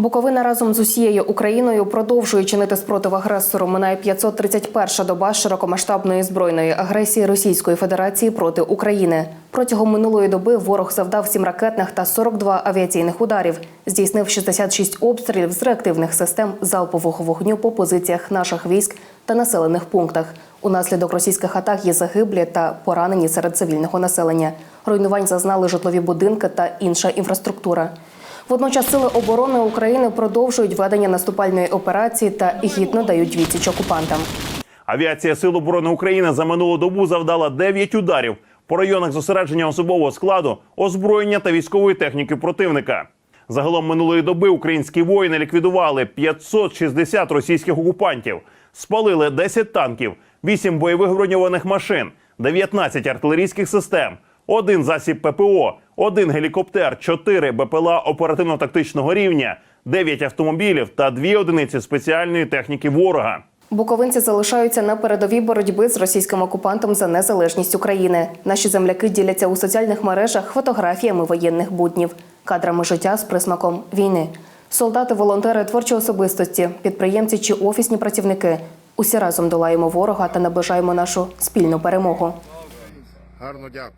Буковина разом з усією Україною продовжує чинити спротив агресору. Минає 531 доба широкомасштабної збройної агресії Російської Федерації проти України. Протягом минулої доби ворог завдав 7 ракетних та 42 авіаційних ударів. Здійснив 66 обстрілів з реактивних систем залпового вогню по позиціях наших військ та населених пунктах. Унаслідок російських атак є загиблі та поранені серед цивільного населення. Руйнувань зазнали житлові будинки та інша інфраструктура. Водночас сили оборони України продовжують ведення наступальної операції та гідно дають відсіч окупантам. Авіація Сил оборони України за минулу добу завдала 9 ударів по районах зосередження особового складу, озброєння та військової техніки противника. Загалом минулої доби українські воїни ліквідували 560 російських окупантів, спалили 10 танків, 8 бойових броньованих машин, 19 артилерійських систем, один засіб ППО, один гелікоптер, 4 БПЛА оперативно-тактичного рівня, 9 автомобілів та 2 одиниці спеціальної техніки ворога. Буковинці залишаються на передовій боротьби з російським окупантом за незалежність України. Наші земляки діляться у соціальних мережах фотографіями воєнних буднів, кадрами життя з присмаком війни. Солдати, волонтери, творчі особистості, підприємці чи офісні працівники. Усі разом долаємо ворога та наближаємо нашу спільну перемогу. Гарно дякую.